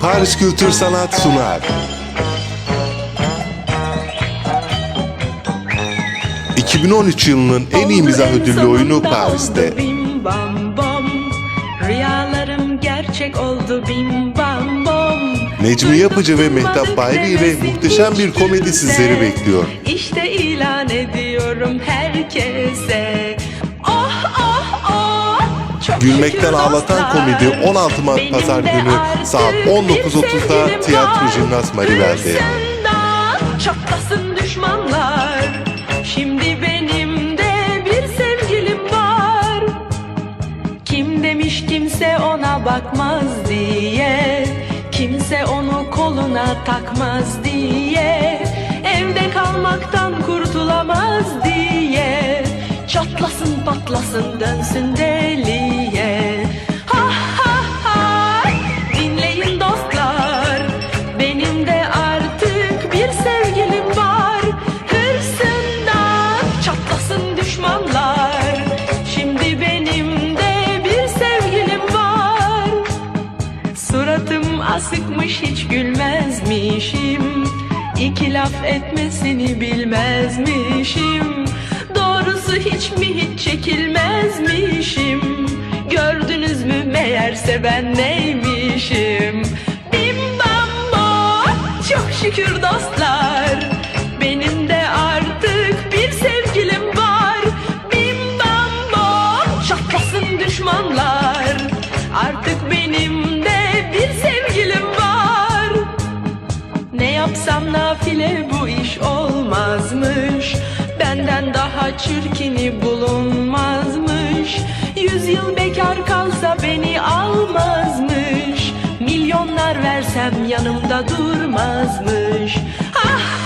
Paris Kültür Sanat sunar. 2013 yılının en iyi mizah ödüllü oyunu Paris'te. Bim bam bom Rüyalarım gerçek oldu bim bam bom Necmi Yapıcı ve Mehtap Bayri ile muhteşem bir komedi sizleri bekliyor. İşte ilan ediyorum herkese Gülmekten ağlatan komedi 16 Mart Pazar günü saat bir 19.30'da sevgilim Tiyatro. Jimnaz Maribel'de. Çatlasın düşmanlar. Şimdi benim de bir sevgilim var. Kim demiş kimse ona bakmaz diye. Kimse onu koluna takmaz diye. Evde kalmaktan kurtulamaz diye. Çatlasın patlasın dönsün deliye Asıkmış hiç gülmezmişim. İki laf etmesini bilmezmişim. Doğrusu hiç mi hiç çekilmezmişim? Gördünüz mü meğerse ben neymişim? Bim bam bo çok şükür dostlar yapsam nafile bu iş olmazmış. Benden daha çirkini bulunmazmış. Yüz yıl bekar kalsa beni almazmış. Milyonlar versem yanımda durmazmış. Ah